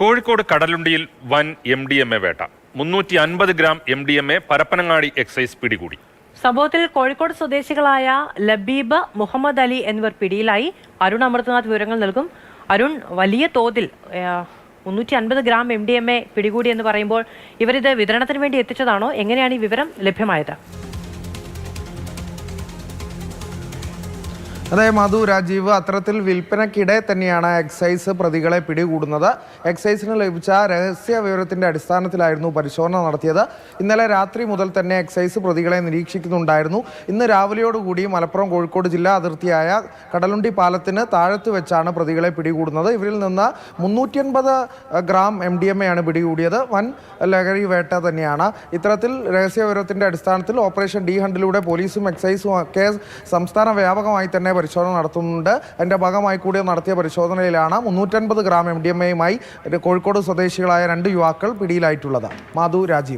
കോഴിക്കോട് കടലുണ്ടിയിൽ വൻ M D M A വേട്ട. മുന്നൂറ്റി അൻപത് gram M D M A Parappanangadi excise പിടികൂടി. സംഭവത്തിൽ കോഴിക്കോട് സ്വദേശികളായ ലബീബ് മുഹമ്മദ് അലി എന്നിവർ പിടിയിലായി. അരുൺ അമൃതനാഥ് വിവരങ്ങൾ നൽകും. അരുൺ വലിയ തോതിൽ മുന്നൂറ്റി അൻപത് gram M D M A പിടികൂടി എന്ന് പറയുമ്പോൾ ഇവരിത് വിതരണത്തിന് വേണ്ടി എത്തിച്ചതാണോ? എങ്ങനെയാണ് ഈ വിവരം ലഭ്യമായത്? അതെ മധു രാജീവ് അത്തരത്തിൽ വിൽപ്പനക്കിടെ തന്നെയാണ് എക്സൈസ് പ്രതികളെ പിടികൂടുന്നത്. എക്സൈസിന് ലഭിച്ച രഹസ്യ വിവരത്തിന്റെ അടിസ്ഥാനത്തിലായിരുന്നു പരിശോധന നടത്തിയത്. ഇന്നലെ രാത്രി മുതൽ തന്നെ എക്സൈസ് പ്രതികളെ നിരീക്ഷിക്കുന്നുണ്ടായിരുന്നു. ഇന്ന് രാവിലെയോടുകൂടി മലപ്പുറം കോഴിക്കോട് ജില്ലാ അതിർത്തിയായ കടലുണ്ടി പാലത്തിന് താഴത്ത് വെച്ചാണ് പ്രതികളെ പിടികൂടുന്നത്. ഇവരിൽ നിന്ന് മുന്നൂറ്റി അൻപത് ഗ്രാം എം ഡി എം എയാണ് പിടികൂടിയത്. വൻ ലഹരി വേട്ട തന്നെയാണ്. ഇത്തരത്തിൽ രഹസ്യ വിവരത്തിന്റെ അടിസ്ഥാനത്തിൽ ഓപ്പറേഷൻ ഡി ഹണ്ടിലൂടെ പോലീസും എക്സൈസും ഒക്കെ സംസ്ഥാന വ്യാപകമായി തന്നെ പരിശോധന നടത്തുന്നുണ്ട്. അതിന്റെ ഭാഗമായി കൂടി നടത്തിയ പരിശോധനയിലാണ് മുന്നൂറ്റൻപത് ഗ്രാം എം ഡി എം എയുമായി കോഴിക്കോട് സ്വദേശികളായ രണ്ട് യുവാക്കൾ പിടിയിലായിട്ടുള്ളത്. മാധു രാജീവ്.